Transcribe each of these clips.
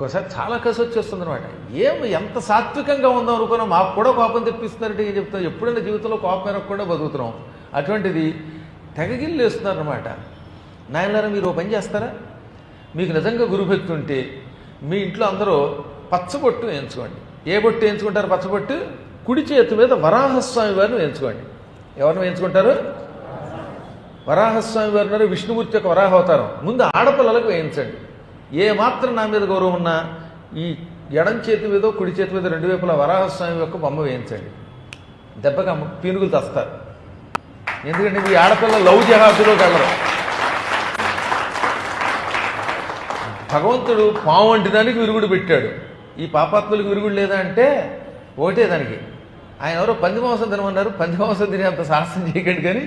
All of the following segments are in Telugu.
ఒక్కోసారి చాలా. కసి వచ్చేస్తుంది అనమాట ఏం ఎంత సాత్వికంగా ఉందాం అనుకున్నాం మాకు కూడా కోపం తెప్పిస్తున్నారంటే ఏం చెప్తాం ఎప్పుడైనా జీవితంలో కోపం ఎరగకుండా బతుకుతున్నాం. అటువంటిది తెగగిల్లు వేస్తున్నారనమాట నాయనలారా మీరు ఓ పని చేస్తారా? మీకు నిజంగా గురుభక్తి ఉంటే మీ ఇంట్లో అందరూ పచ్చబొట్టు వేయించుకోండి. ఏ బొట్టు వేయించుకుంటారు పచ్చబొట్టు? కుడి చేతి మీద వరాహస్వామి వారిని వేయించుకోండి. ఎవరిని వేయించుకుంటారు? వరాహస్వామి వారు విష్ణుమూర్తి యొక్క వరాహ అవతారం ముందు ఆడపిల్లలకు వేయించండి. ఏ మాత్రం నా మీద గౌరవం ఉన్నా ఈ ఎడం చేతి మీద కుడి చేతి మీద రెండు వైపులా వరాహస్వామి యొక్క బొమ్మ వేయించండి. దెబ్బగా పీనుగులు తెస్తారు. ఎందుకంటే ఈ ఆడపిల్ల లవ్ జహాదులోకి వెళ్ళరు. భగవంతుడు పాము వంటి దానికి విరుగుడు పెట్టాడు. ఈ పాపాత్ములకు విరుగుడు లేదా అంటే ఒకటే దానికి. ఆయన ఎవరో పంది మాంసం తినమన్నారు పంది మాంసం తినే అంత సాహసం చేయకండి కానీ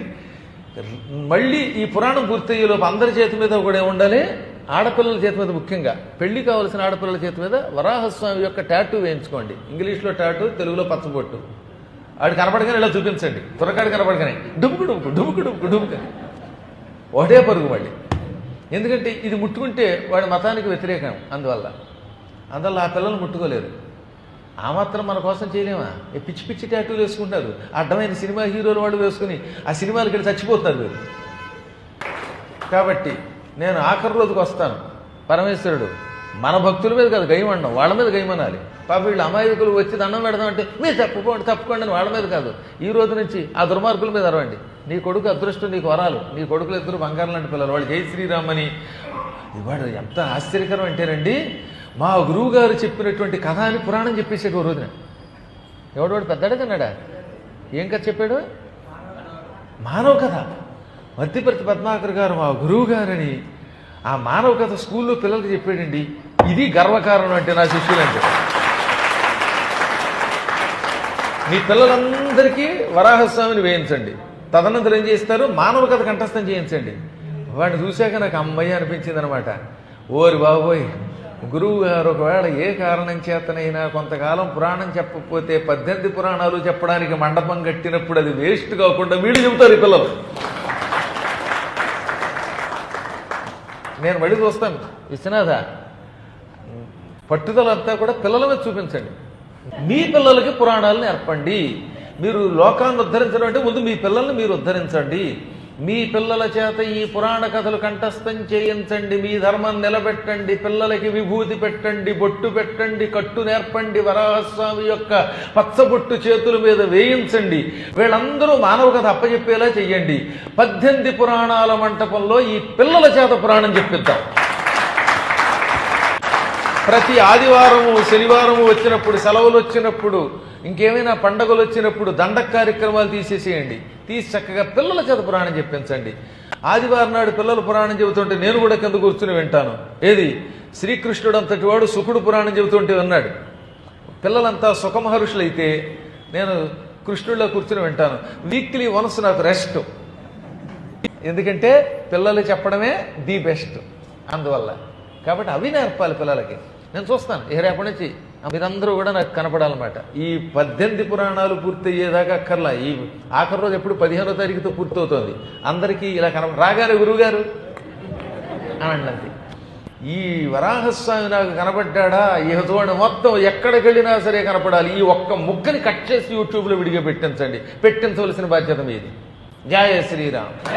మళ్ళీ ఈ పురాణం పూర్తయ్యేలోపు అందరి చేతి మీద కూడా ఉండాలి ఆడపిల్లల చేతి మీద ముఖ్యంగా. పెళ్ళి కావలసిన ఆడపిల్లల చేతి మీద వరాహస్వామి యొక్క టాటూ వేయించుకోండి. ఇంగ్లీష్లో టాటూ తెలుగులో పచ్చబొట్టు. ఆడు కనపడగానే ఇలా చూపించండి. త్వరకాడు కనపడగానే డుముకు డుముకు డుముకు డుముకు డుముకు ఒకటే పరుగు మళ్ళీ ఎందుకంటే ఇది ముట్టుకుంటే వాడి మతానికి వ్యతిరేకం అందువల్ల. అందువల్ల ఆ పిల్లలు ముట్టుకోలేరు. ఆ మాత్రం మన కోసం చేయలేమా? పిచ్చి పిచ్చి టాటూలు వేసుకుంటారు. అడ్డమైన సినిమా హీరోలు వాళ్ళు వేసుకుని ఆ సినిమాలకి వెళ్ళి చచ్చిపోతారు వీరు కాబట్టి నేను ఆఖరి రోజుకి వస్తాను. పరమేశ్వరుడు మన భక్తుల మీద కాదు గయమనడం వాళ్ళ మీద గయమనాలి. పాప వీళ్ళు అమాయకులు వచ్చి దండం పెడదామంటే మీరు తప్పుకోండి తప్పుకోండి అని వాళ్ళ మీద కాదు. ఈ రోజు నుంచి ఆ దుర్మార్గుల మీద అరవండి. నీ కొడుకు అదృష్టం నీకు వరాలు. నీ కొడుకులు ఇద్దరు బంగారం లాంటి పిల్లలు. వాళ్ళు జై శ్రీరామ్ అని. ఇవాడు ఎంత ఆశ్చర్యకరం అంటేనండి మా గురువు గారు చెప్పినటువంటి కథ అని పురాణం చెప్పేసాడు ఓ రోజున. ఎవడోడు పెద్దాడు కన్నాడా? ఏం కథ చెప్పాడు? మానవ కథ. మధ్యప్రతి పద్మాకర్ గారు మా గురువు గారని ఆ మానవ కథ స్కూల్లో పిల్లలకి చెప్పాడండి. ఇది గర్వకారణం అంటే నా శిష్యులంటే. మీ పిల్లలందరికీ వరాహస్వామిని వేయించండి. తదనంతరం ఏం చేస్తారు? మానవ కథ కంఠస్థం చేయించండి. వాడిని చూశాక నాకు అమ్మయ్య అనిపించింది అనమాట ఓరి బాబోయ్ గురువు గారు ఒకవేళ ఏ కారణం చేతనైనా కొంతకాలం పురాణం చెప్పకపోతే పద్దెనిమిది పురాణాలు చెప్పడానికి మండపం కట్టినప్పుడు అది వేస్ట్ కాకుండా వీళ్ళు చెబుతారు ఈ పిల్లలు. నేను మళ్ళీ చూస్తాను. విశ్వనాథ పట్టుదలంతా కూడా పిల్లల మీద చూపించండి. మీ పిల్లలకి పురాణాలను నేర్పండి. మీరు లోకాన్ని ఉద్ధరించడం అంటే ముందు మీ పిల్లల్ని మీరు ఉద్ధరించండి. మీ పిల్లల చేత ఈ పురాణ కథలు కంఠస్థం చేయించండి మీ ధర్మం నిలబెట్టండి పిల్లలకి విభూతి పెట్టండి బొట్టు పెట్టండి కట్టు నేర్పండి వరాహస్వామి యొక్క పచ్చబొట్టు చేతుల మీద వేయించండి. వీళ్ళందరూ మానవ కథ అప్పచెప్పేలా చెయ్యండి. పద్దెనిమిది పురాణాల మంటపంలో ఈ పిల్లల చేత పురాణం చెప్పిద్దాం. ప్రతి ఆదివారము శనివారము వచ్చినప్పుడు సెలవులు వచ్చినప్పుడు ఇంకేమైనా పండగలు వచ్చినప్పుడు దండక కార్యక్రమాలు తీసేసేయండి. తీసి చక్కగా పిల్లల చేత పురాణం చెప్పించండి. ఆదివారం నాడు పిల్లలు పురాణం చెబుతుంటే నేను కూడా కింద కూర్చుని వింటాను. ఏది? శ్రీకృష్ణుడు అంతటి వాడు సుఖుడు పురాణం చెబుతుంటే విన్నాడు. పిల్లలంతా సుఖమహర్షులైతే నేను కృష్ణుడిలో కూర్చుని వింటాను. వీక్లీ వన్స్ నాకు రెస్ట్ ఎందుకంటే పిల్లలు చెప్పడమే ది బెస్ట్ అందువల్ల. కాబట్టి అవి నేర్పాలి పిల్లలకి. నేను చూస్తాను. ఏ రేపటి నుంచి మీరందరూ కూడా నాకు కనపడాలన్నమాట. ఈ పద్దెనిమిది పురాణాలు పూర్తయ్యేదాకా అక్కర్లా. ఈ ఆఖరి రోజు ఎప్పుడు పదిహేనో తారీఖుతో పూర్తవుతోంది. అందరికీ ఇలా కన రాగారు గురువుగారు? అని అంతే ఈ వరాహస్వామి నాకు కనబడ్డా ఇక చూడండి మొత్తం ఎక్కడికి వెళ్ళినా సరే కనపడాలి. ఈ ఒక్క ముక్కని కట్ చేసి యూట్యూబ్లో విడిగా పెట్టించండి. పెట్టించవలసిన బాధ్యత మీది. జయ శ్రీరామ్.